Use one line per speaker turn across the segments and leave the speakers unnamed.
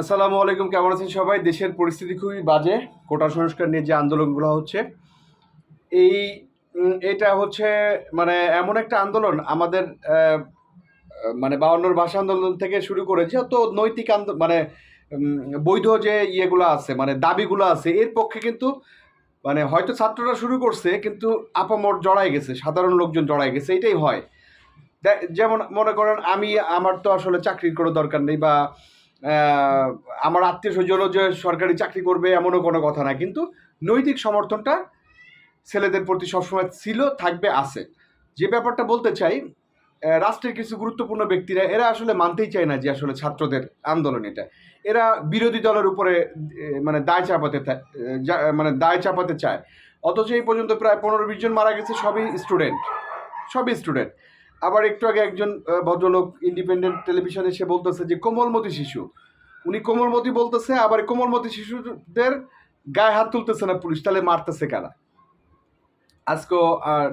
আসসালামু আলাইকুম, কেমন আছেন সবাই? দেশের পরিস্থিতি খুবই বাজে, কোটা সংস্কার নিয়ে যে আন্দোলনগুলো হচ্ছে। এই এটা হচ্ছে মানে এমন একটা আন্দোলন, আমাদের মানে বাউন্নর ভাষা আন্দোলন থেকে শুরু করে যত নৈতিক আন্দোলন মানে বৈধ যে ইয়েগুলো আছে মানে দাবিগুলো আছে, এর পক্ষে কিন্তু মানে হয়তো ছাত্ররা শুরু করছে, কিন্তু আপামর জড়াই গেছে, সাধারণ লোকজন জড়াই গেছে, এটাই হয়। যেমন মনে করেন, আমি, আমার তো আসলে চাকরির কোনো দরকার নেই বা আমার আত্মীয় স্বজনও যে সরকারি চাকরি করবে, এমনও কোনো কথা না কিন্তু নৈতিক সমর্থনটা ছেলেদের প্রতি সবসময় ছিল, থাকবে, আছে। যে ব্যাপারটা বলতে চাই রাষ্ট্রের কিছু গুরুত্বপূর্ণ ব্যক্তিরা, এরা আসলে মানতেই চায় না যে আসলে ছাত্রদের আন্দোলন এটা। এরা বিরোধী দলের উপরে মানে দায় চাপাতে মানে দায় চাপাতে চায়। অথচ এই পর্যন্ত প্রায় পনেরো বিশ জন মারা গেছে, সবই স্টুডেন্ট সবই স্টুডেন্ট আবার একটু আগে একজন ভদ্রলোক ইন্ডিপেন্ডেন্ট টেলিভিশনে এসে বলতেছে যে, কোমলমতি শিশু। উনি কোমলমতি বলতেছে, আবার কোমলমতি শিশুদের গায়ে হাত তুলতেছে না পুলিশ, তাহলে মারতেছে কারা? আজকেও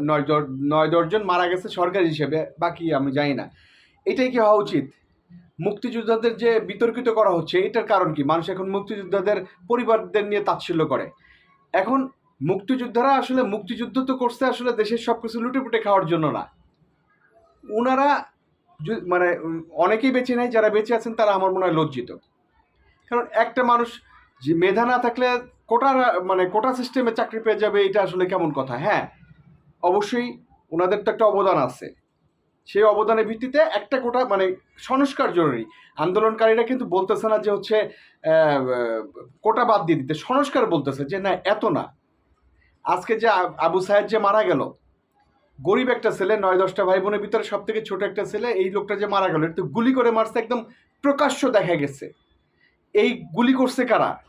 নয় নয় দশজন মারা গেছে সরকারি হিসেবে, বাকি আমি জানি না। এটাই কি হওয়া উচিত? মুক্তিযোদ্ধাদের যে বিতর্কিত করা হচ্ছে, এটার কারণ কি? মানুষ এখন মুক্তিযোদ্ধাদের পরিবারদের নিয়ে তাচ্ছিল্য করে। এখন মুক্তিযোদ্ধারা আসলে, মুক্তিযুদ্ধ তো করছে আসলে দেশের সব কিছু লুটে পুটে খাওয়ার জন্য না। ওনারা মানে অনেকেই বেঁচে নেয়, যারা বেঁচে আছেন তারা আমার মনে হয় লজ্জিত। কারণ একটা মানুষ যে মেধা না থাকলে কোটা মানে কোটা সিস্টেমে চাকরি পেয়ে যাবে, এটা আসলে কেমন কথা? হ্যাঁ অবশ্যই ওনাদের তো একটা অবদান আছে। সেই অবদানের ভিত্তিতে একটা কোটা মানে সংস্কার জরুরি। আন্দোলনকারীরা কিন্তু বলতেছে না যে হচ্ছে কোটা বাদ দিয়ে দিতে। সংস্কার বলতেছে যে, না, এত না। আজকে যে আবু সাহেব যে মারা গেল গরিব একটা ছেলে, নয়, দশটা ভাই বোনের ভিতরে সব থেকে ছোট একটা ছেলে, এই লোকটা যে মারা গেল এটা তো গুলি করে মারছে, একদম প্রকাশ্য দেখা গেছে। এই গুলি করছে কারা?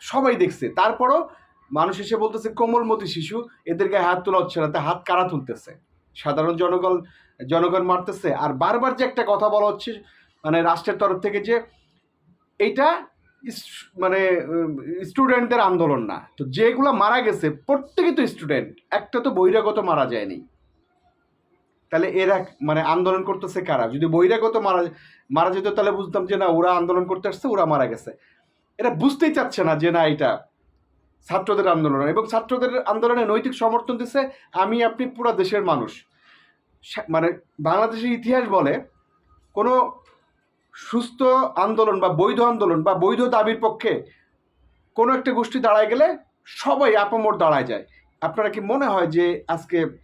সবাই দেখছে। তারপরও মানুষ এসে বলতেছে, কোমলমতি শিশু, এদের গায়ে হাত তোলা হচ্ছে না। তা হাত কারা তুলতেছে? সাধারণ জনগণ জনগণ মারতেছে। আর বারবার যে একটা কথা বলা হচ্ছে মানে রাষ্ট্রের তরফ থেকে যে ইস- মানে স্টুডেন্টদের আন্দোলন না। তো যেগুলো মারা গেছে, প্রত্যেকে তো স্টুডেন্ট, একটা তো বহিরাগত মারা যায়নি। তাহলে এরা মানে আন্দোলন করতেছে কারা? যদি বহিরাগত মারা মারা যেত তাহলে বুঝতাম যে না, ওরা আন্দোলন করতে আসছে, ওরা মারা গেছে। এরা বুঝতেই চাচ্ছে না যে না, এটা ছাত্রদের আন্দোলন। এবং ছাত্রদের আন্দোলনে নৈতিক সমর্থন দিচ্ছে আমি, আপনি পুরো দেশের মানুষ। মানে বাংলাদেশের ইতিহাস বলে, কোনো সুস্থ আন্দোলন বা বৈধ আন্দোলন বা বৈধ দাবির পক্ষে কোনো একটা গোষ্ঠী দাঁড়ায় গেলে সবাই আপামর দাঁড়ায় যায়। আপনারা কি মনে হয় যে আজকে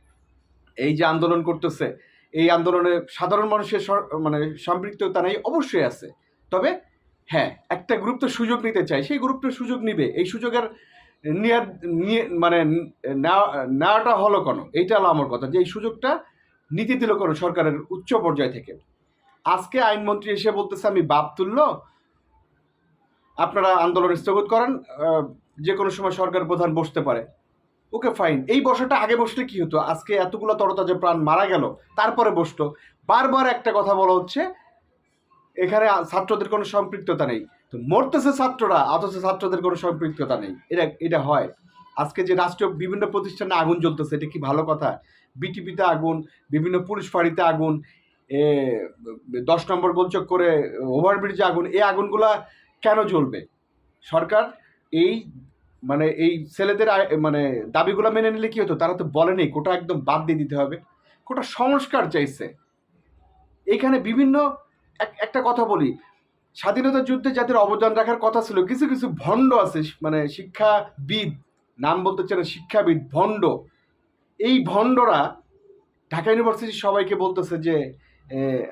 এই যে আন্দোলন করতেছে, এই আন্দোলনে সাধারণ মানুষের মানে সম্পৃক্ততা নেই, অবশ্যই আছে। তবে হ্যাঁ একটা গ্রুপ তো সুযোগ নিতে চায়, সেই গ্রুপটা সুযোগ নিবে। এই সুযোগের নেওয়ার নিয়ে মানে নেওয়া- নেওয়াটা হলো কেন? এইটা হলো আমার কথা, যে এই সুযোগটা নীতি দিল কোনো সরকারের উচ্চ পর্যায় থেকে? আজকে আইনমন্ত্রী এসে বলতেছে, আমি বাপ তুললো আপনারা আন্দোলন স্থগিত করেন যে কোনো সময় সরকার প্রধান বসতে পারে। ওকে ফাইন এই বসাটা আগে বসলে কি হতো? আজকে এতগুলো তরতাজা প্রাণ মারা গেল তারপরে বসতো। বারবার একটা কথা বলা হচ্ছে এখানে ছাত্রদের কোনো সম্পৃক্ততা নেই। তো মরতেছে ছাত্ররা অথচ ছাত্রদের কোনো সম্পৃক্ততা নেই। এটা এটা হয়। আজকে যে রাষ্ট্রীয় বিভিন্ন প্রতিষ্ঠানে আগুন জ্বলতেছে এটা কি ভালো কথা? বিটিপিতে আগুন বিভিন্ন পুলিশ ফাঁড়িতে আগুন এ, দশ নম্বর গোলচক করে ওভারব্রিজে আগুন এই আগুনগুলা কেন জ্বলবে? সরকার এই মানে এই ছেলেদের মানে দাবিগুলো মেনে নিলে কি হতো? তারা তো বলেনি, কোটা একদম বাদ দিয়ে দিতে হবে। কোটা সংস্কার চাইছে। এখানে বিভিন্ন, এক- একটা কথা বলি। স্বাধীনতা যুদ্ধে যাদের অবদান রাখার কথা ছিল, কিছু কিছু ভণ্ড আছে মানে শিক্ষাবিদ, নাম বলতে চাই না, শিক্ষাবিদ, ভণ্ড। এই ভণ্ডরা ঢাকা ইউনিভার্সিটির সবাইকে বলতেছে যে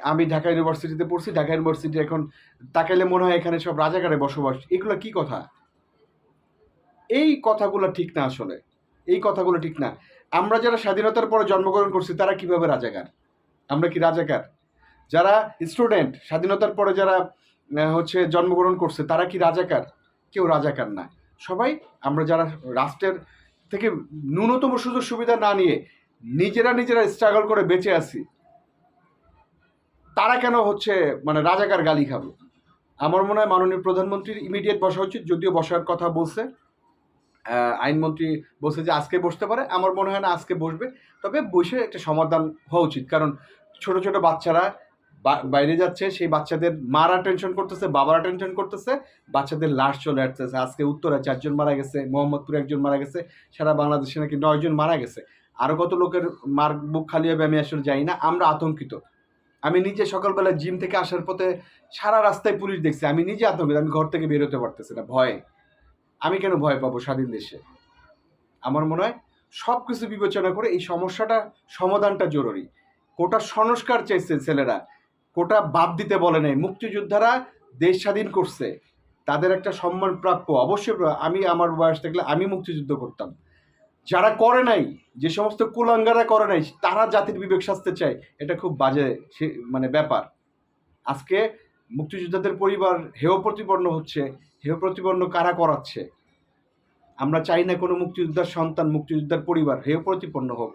আমি ঢাকা ইউনিভার্সিটিতে পড়ছি, ঢাকা ইউনিভার্সিটি এখন তাকাইলে মনে হয় এখানে সব রাজাকারে বসবাস। এগুলো কি কথা? এই কথাগুলো ঠিক না আসলে। এই কথাগুলো ঠিক না। আমরা যারা স্বাধীনতার পরে জন্মগ্রহণ করছি, তারা কীভাবে রাজাকার? আমরা কি রাজাকার? যারা স্টুডেন্ট, স্বাধীনতার পরে যারা হচ্ছে জন্মগ্রহণ করছে, তারা কি রাজাকার? কেউ রাজাকার না। সবাই, আমরা যারা রাষ্ট্রের থেকে ন্যূনতম সুযোগ সুবিধা না নিয়ে নিজেরা নিজেরা স্ট্রাগল করে বেঁচে আছি, তারা কেন হচ্ছে মানে রাজাকার গালি খাব? আমার মনে হয় মাননীয় প্রধানমন্ত্রীর ইমিডিয়েট বসা উচিত, যদিও বসার কথা বলছে। আইনমন্ত্রী বলছে যে আজকে বসতে পারে, আমার মনে হয় না আজকে বসবে। তবে বসে একটা সমাধান হওয়া উচিত। কারণ ছোট ছোট বাচ্চারা বাইরে যাচ্ছে, সেই বাচ্চাদের মারা টেনশন করতেছে, বাবারা টেনশন করতেছে, বাচ্চাদের লাশ চলে আসতেছে। আজকে উত্তরে চারজন মারা গেছে, মোহাম্মদপুরে একজন মারা গেছে, সারা বাংলাদেশে নাকি নয়জন মারা গেছে। আরও কত লোকের মার বুক খালি হবে আমি আসলে জানি না, আমরা আতঙ্কিত। আমি নিজে সকালবেলা জিম থেকে আসার পথে সারা রাস্তায় পুলিশ দেখছি, আমি নিজে আতঙ্কিত, আমি ঘর থেকে বেরোতে পারতেছি না, ভয়ে। আমি কেন ভয় পাবো স্বাধীন দেশে? আমার মনে হয় সব কিছু বিবেচনা করে এই সমস্যাটা সমাধানটা জরুরি। কোটা সংস্কার চাইছে ছেলেরা। কোটা বাদ দিতে বলে নাই। মুক্তিযোদ্ধারা দেশ স্বাধীন করছে। তাদের একটা সম্মান প্রাপ্য। অবশ্যই আমি আমার বয়স থাকলে আমি মুক্তিযুদ্ধ করতাম। যারা করে নাই, যে সমস্ত কুলাঙ্গারা করে নাই, তারা জাতির বিবেক শাস্তি চায়। এটা খুব বাজে মানে ব্যাপার। আজকে মুক্তিযোদ্ধাদের পরিবার হেয় প্রতিপন্ন হচ্ছে, হেয় প্রতিপন্ন কারা করাচ্ছে? আমরা চাই না কোনো মুক্তিযোদ্ধার সন্তান, মুক্তিযোদ্ধার পরিবার হেয় প্রতিপন্ন হোক।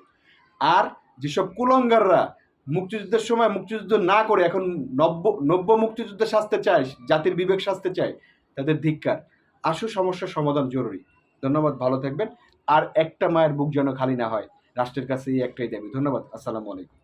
আর যেসব কুলঙ্গাররা মুক্তিযুদ্ধের সময় মুক্তিযুদ্ধ না করে এখন নব্য নব্য মুক্তিযুদ্ধে শাস্তে চায়, জাতির বিবেক শাস্তে চায়, তাদের ধিক্কার। আসু সমস্যার সমাধান জরুরি। ধন্যবাদ, ভালো থাকবেন। আর একটা মায়ের বুক যেন খালি না হয়, রাষ্ট্রের কাছে এই একটাই দাবি। ধন্যবাদ, আসসালামু আলাইকুম।